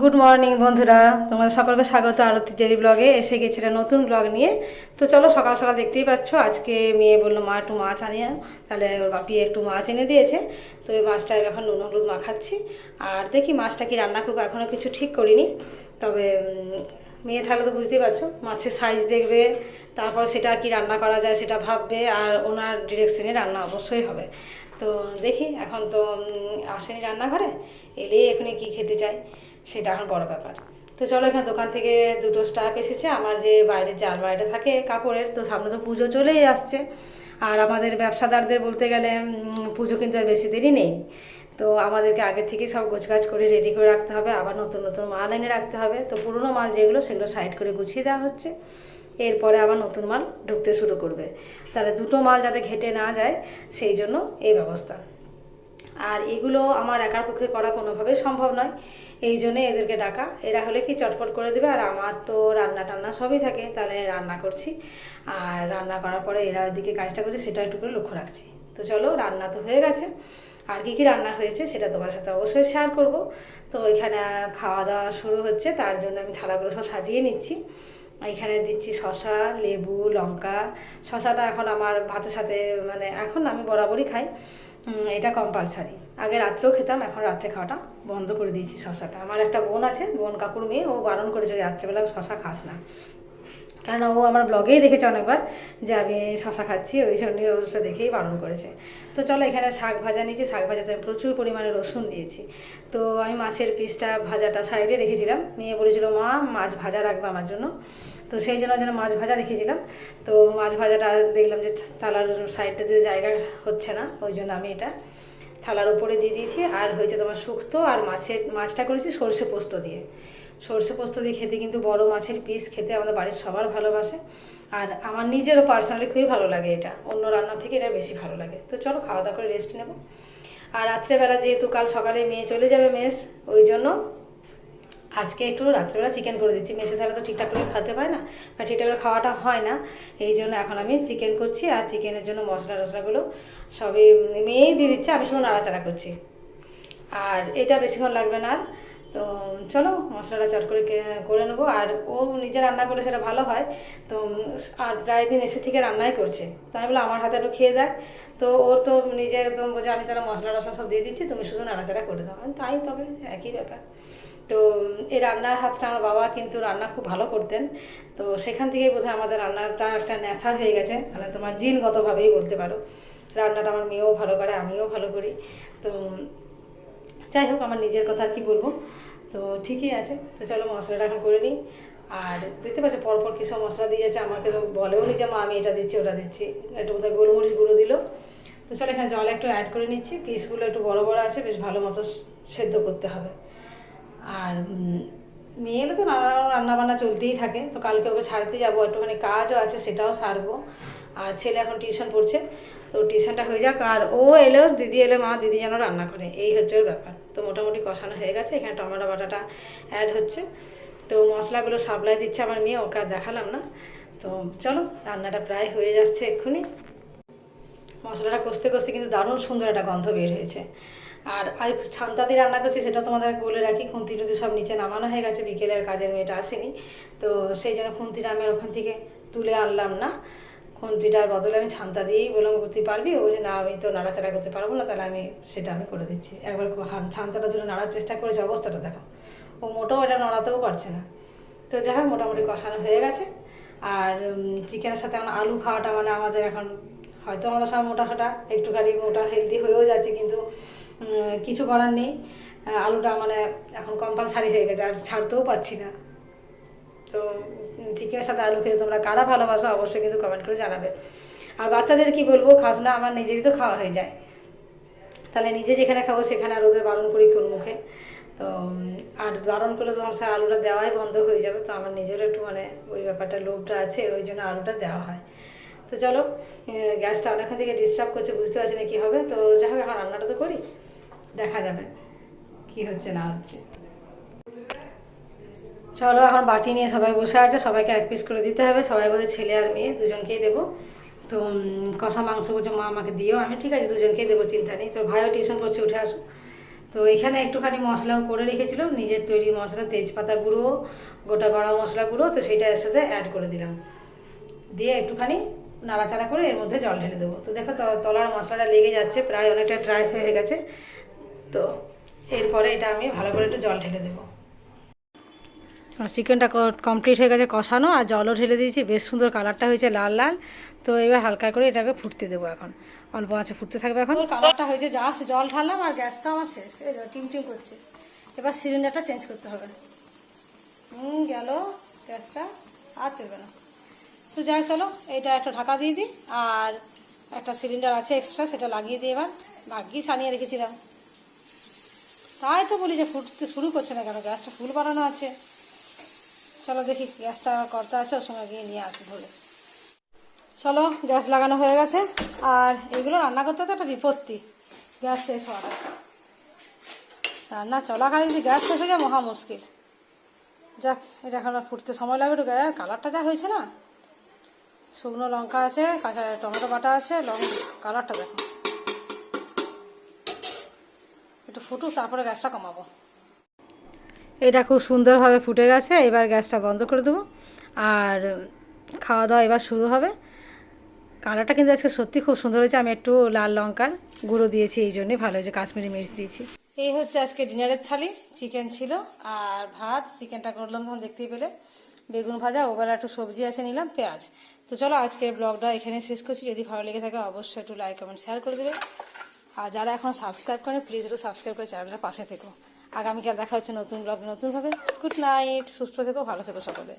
Good morning বন্ধুরা। তোমাদের সকলকে স্বাগত আরতি ডেলি ব্লগে এসে গেছি একটা নতুন ব্লগ নিয়ে। তো চলো সকাল সকাল দেখতেই পাচ্ছ, আজকে মেয়ে বলল, মা, একটু মাছ আনিয়ে আন। তাহলে ওর বাপি একটু মাছ এনে দিয়েছে। তো ওই মাছটা এখন নুন, হলুদ মাখাচ্ছি। আর দেখি মাছটা কি রান্না করব এখনও কিছু ঠিক করিনি। তবে মেয়ে থাকলে তো বুঝতেই পারছ, মাছের সাইজ দেখবে, তারপর সেটা কি রান্না করা যায় সেটা ভাববে, আর ওনার ডিরেকশনে রান্না অবশ্যই হবে। তো দেখি, এখন তো আসেনি রান্নাঘরে, এলেই এখানে কি খেতে চাই সেটা এখন বড় ব্যাপার। তো চলো এখানে দোকান থেকে দুটো স্টাফ এসেছে, আমার যে বাইরের যে আলমারিটা থাকে কাপড়ের, তো সামনে তো পুজো চলেই আসছে। আর আমাদের ব্যবসাদারদের বলতে গেলে পুজো কিন্তু আর বেশি দেরি নেই। তো আমাদেরকে আগে থেকে সব গোছগাছ করে রেডি করে রাখতে হবে, আবার নতুন নতুন মাল এনে রাখতে হবে। তো পুরনো মাল যেগুলো, সেগুলো সাইড করে গুছিয়ে দেওয়া হচ্ছে। এরপরে আবার নতুন মাল ঢুকতে শুরু করবে। তাহলে দুটো মাল যাতে ঘেটে না যায়, সেই জন্য এই ব্যবস্থা। আর এগুলো আমার একার পক্ষে করা কোনোভাবেই সম্ভব নয়। এই জন্যে এদেরকে ডাকা। এরা হলে কি চটপট করে দেবে? আর আমার তো রান্না টান্না সবই থাকে, তাহলে রান্না করছি। আর রান্না করার পরে এরা ওইদিকে কাজটা করছে, সেটা একটু করে লক্ষ্য রাখছি। তো চলো, রান্না তো হয়ে গেছে। আর কী কী রান্না হয়েছে সেটা তোমার সাথে অবশ্যই শেয়ার করব। তো এখানে খাওয়া দাওয়া শুরু হচ্ছে, তার জন্য আমি থালাগুলো সব সাজিয়ে নিচ্ছি। এখানে দিচ্ছি শশা লেবু, লঙ্কা। শশাটা এখন আমার ভাতের সাথে মানে এখন আমি বরাবরই খাই। এটা কম্পালসারি আগে রাত্রেও খেতাম, এখন রাত্রে খাওয়াটা বন্ধ করে দিয়েছি শশাটা। আমার একটা বোন আছে, বোন কাকুর মেয়ে, ও বারণ করেছে রাত্রেবেলা শশা খাস না। কারণ ও আমার ব্লগেই দেখেছে অনেকবার যে আমি শশা খাচ্ছি, ওই জন্যই ও সেটা দেখেই বারণ করেছে। তো চলো এখানে শাক ভাজা নিয়েছি, শাক ভাজাতে আমি প্রচুর পরিমাণে রসুন দিয়েছি। তো আমি মাছের পিসটা, ভাজাটা সাইডে রেখেছিলাম। মেয়ে বলেছিল, মা, মাছ ভাজা রাখবে আমার জন্য। তো সেই জন্য যেন মাছ ভাজা রেখেছিলাম। তো মাছ ভাজাটা দেখলাম যে থালার সাইডটাতে জায়গা হচ্ছে না, ওই জন্য আমি এটা থালার উপরে দিয়ে দিয়েছি, আর হয়েছে তোমার শুক্তো আর মাছের, মাছটা করেছি সর্ষে পোস্ত দিয়ে। সর্ষে পোস্ত দিয়ে খেতে কিন্তু বড় মাছের পিস খেতে আমাদের বাড়ির সবার ভালোবাসে। আর আমার নিজেরও পার্সোনালি খুবই ভালো লাগে এটা, অন্য রান্না থেকে এটা বেশি ভালো লাগে। তো চলো খাওয়া দাওয়া করে রেস্ট নেব। আর রাত্রেবেলা যেহেতু কাল সকালে মেয়ে চলে যাবে মেস, ওই জন্য আজকে একটু রাত্রেবেলা চিকেন করে দিচ্ছি। মেসে তাহলে তো ঠিকঠাক করে খেতে পায় না, বা ঠিকঠাক করে খাওয়াটা হয় না। এই জন্য এখন আমি চিকেন করছি আর চিকেনের জন্য মশলা টশলাগুলো সবই মেয়েই দিয়ে দিচ্ছে, আমি শুধু নাড়াচাড়া করছি। আর এটা বেশিক্ষণ লাগবে না আর। তো চলো, মশলাটা চট করে করে নেব। আর ও নিজে রান্না করে সেটা ভালো হয়। তো আর প্রায় দিন এসে থেকে রান্নাই করছে। তো আমি বলো আমার হাতে একটু খেয়ে দেখ। তো ওর তো নিজে একদম বোঝে আমি তাহলে মশলা টশলা সব দিয়ে দিচ্ছি, তুমি শুধু নাড়াচাড়া করে দাও। তাই তবে একই ব্যাপার। তো এই রান্নার হাতটা আমার বাবা কিন্তু রান্না খুব ভালো করতেন। তো সেখান থেকেই বোধহয় আমাদের রান্নাটা একটা নেশা হয়ে গেছে। মানে তোমার জিনগতভাবেই বলতে পারো। রান্নাটা আমার মেয়েও ভালো করে, আমিও ভালো করি। তো যাই হোক, আমার নিজের কথা আর কি বলব। তো ঠিকই আছে। তো চলো মশলাটা এখন করে নিই। আর দেখতে পাচ্ছ, পরপর কী সব মশলা দিয়েছে, আমাকে তো বলেও নি যে, মা, আমি এটা দিচ্ছি, ওটা দিচ্ছি। একটু বোধহয় গোলমরিচ গুঁড়ো দিল। তো চলো এখানে জল একটু অ্যাড করে নিচ্ছি। পিসগুলো একটু বড় বড় আছে, বেশ ভালো মতো সেদ্ধ করতে হবে। আর মেয়ে এলে তো নানা রান্না বান্না চলতেই থাকে, তো কালকে ওকে ছাড়তে যাব, একটুখানি কাজও আছে, সেটাও সারবো। আর ছেলে এখন টিউশন পড়ছে, তো টিউশনটা হয়ে যাক, আর ও এলেও দিদি এলে, মা দিদি যেন রান্না করে, এই হচ্ছে ওর ব্যাপার। তো মোটামুটি কষানো হয়ে গেছে, এখানে টমেটো বাটাটা অ্যাড হচ্ছে। তো মশলাগুলো সাপ্লাই দিচ্ছে আমার মেয়ে, ওকে আর দেখালাম না। তো চলো, রান্নাটা প্রায় হয়ে যাচ্ছে এক্ষুনি। মশলাটা কষতে কষতে কিন্তু দারুণ সুন্দর একটা গন্ধ বের হয়েছে। আর ছান্তা দিয়ে রান্না করছি, সেটা তোমাদের বলে রাখি, খুন্তি টুন্তি সব নিচে নামানো হয়ে গেছে, বিকেলের কাজের মেয়েটা আসেনি। তো সেই জন্য খুন্তিটা আমি ওখান থেকে তুলে আনলাম না। খুন্তিটার বদলে আমি ছান্তা দিয়েই বললাম করতে পারবি? ও যে না, আমি তো নাড়াচাড়া করতে পারব না, তাহলে আমি সেটা আমি করে দিচ্ছি। একবার ছান্তাটা ধরে নাড়ার চেষ্টা করেছে, অবস্থাটা দেখো। ও মোটেও এটা নড়াতেও পারছে না। তো যাই হোক, মোটামুটি কষানো হয়ে গেছে। আর চিকেনের সাথে এখন আলু খাওয়াটা মানে আমাদের এখন হয়তো আমরা সব মোটা সোটা একটুখানি মোটা হেলদি হয়েও যাচ্ছি কিন্তু কিছু করার নেই। আলুটা মানে এখন কম্পালসারি হয়ে গেছে, আর ছাড়তেও পাচ্ছি না। তো চিকেনের সাথে আলু খেতে তোমরা কারা ভালোবাসো অবশ্যই কিন্তু কমেন্ট করে জানাবে। আর বাচ্চাদের কি বলব খাস না আমার নিজেরই তো খাওয়া হয়ে যায়। তাহলে নিজে যেখানে খাব সেখানে আর ওদের বারণ করি কোন মুখে। তো আর বারণ করলে তো আমার সে আলুটা দেওয়াই বন্ধ হয়ে যাবে। তো আমার নিজেরও একটু মানে ওই ব্যাপারটা, লোভটা আছে, ওই জন্য আলুটা দেওয়া হয়। তো চলো গ্যাসটা অনেকক্ষণ থেকে ডিস্টার্ব করছে, বুঝতে পারছি না কী হবে। তো যাই হোক, এখন রান্নাটা তো করি, দেখা যাবে কি হচ্ছে, না হচ্ছে। চলো, এখন বাটি নিয়ে সবাই বসে আছে, সবাইকে এক পিস করে দিতে হবে। সবাই বলে ছেলে আর মেয়ে, দুজনকেই দেবো। তো কষা মাংস বলছে, মা, আমাকে দিও। আমি, ঠিক আছে, দুজনকেই দেবো, চিন্তা নেই। তো ভাইও টিউশন করছে, উঠে আসুক। তো এখানে একটুখানি মশলাও করে রেখেছিল, নিজের তৈরি মশলা, তেজপাতা গুঁড়ো, গোটা গরম মশলা গুঁড়ো, তো সেটা এর সাথে অ্যাড করে দিলাম। দিয়ে একটুখানি নাড়াচাড়া করে এর মধ্যে জল ঢেলে দেবো। তো দেখো ত- তলার মশলাটা লেগে যাচ্ছে প্রায় অনেকটা ড্রাই হয়ে গেছে। তো এরপরে এটা আমি ভালো করে একটু জল ঢেলে দেবো। চিকেনটা কমপ্লিট হয়ে গেছে কষানো আর জলও ঢেলে দিয়েছি বেশ সুন্দর কালারটা হয়েছে লাল লাল। তো এবার হালকা করে এটাকে ফুটতে দেবো এখন। অল্প আছে ফুটতে থাকবে এখন। কালারটা হয়েছে জাস্ট জল ঢাললাম আর গ্যাসটা আমার শেষ। টিম টিম করছে। এবার সিলিন্ডারটা চেঞ্জ করতে হবে। হুম গেল গ্যাসটা আর চলবে না। তো যাই চলো, এটা একটা ঢাকা দিয়ে দিই, আর একটা সিলিন্ডার আছে এক্সট্রা সেটা লাগিয়ে দিই এবার। ভাগ্যিস আনিয়ে রেখেছিলাম। তাই তো বলি যে ফুটতে শুরু করছে না কেন, গ্যাসটা ফুল বানানো আছে। চলো দেখি, গ্যাসটা করতে আছে, ওর সঙ্গে গিয়ে নিয়ে আসি ধরে। চলো, গ্যাস লাগানো হয়ে গেছে, আর এগুলো রান্না করতে তো একটা বিপত্তি। গ্যাস শেষ হওয়াটা রান্না চলাকালীন যদি গ্যাস শেষ হয়ে যায়, মহা মুশকিল। যাক, এটা এখন ফুটতে সময় লাগবে, একটু কালারটা যা হয়েছে না। শুকনো লঙ্কা আছে, কাঁচা টমেটো বাটা আছে, লং কালারটা দেখো। একটু ফুটুক, তারপরে গ্যাসটা কমাবো। এটা খুব সুন্দরভাবে ফুটে গেছে, এবার গ্যাসটা বন্ধ করে দেবো। আর খাওয়া দাওয়া এবার শুরু হবে। কালারটা কিন্তু আজকে সত্যি খুব সুন্দর হয়েছে, আমি একটু লাল লঙ্কার গুঁড়ো দিয়েছি, এই জন্যই ভালো হয়েছে, কাশ্মীরি মির্চ দিয়েছি। এই হচ্ছে আজকে ডিনারের থালি, চিকেন ছিল, আর ভাত, চিকেনটা করলাম তখন দেখতেই পেলে। বেগুন ভাজা, ওবেলা একটু সবজি আছে নিলাম, পেঁয়াজ। তো চলো আজকের ব্লগটা এখানে শেষ করছি। যদি ভালো লেগে থাকে অবশ্যই একটু লাইক কমেন্ট শেয়ার করে দেবে। আর যারা এখন সাবস্ক্রাইব করে প্লিজ একটু সাবস্ক্রাইব করে চ্যানেলটা পাশে থেকো। আগামীকাল দেখা হচ্ছে নতুন ব্লগ নতুনভাবে। গুড নাইট সুস্থ থেকো, ভালো থেকো সকলে।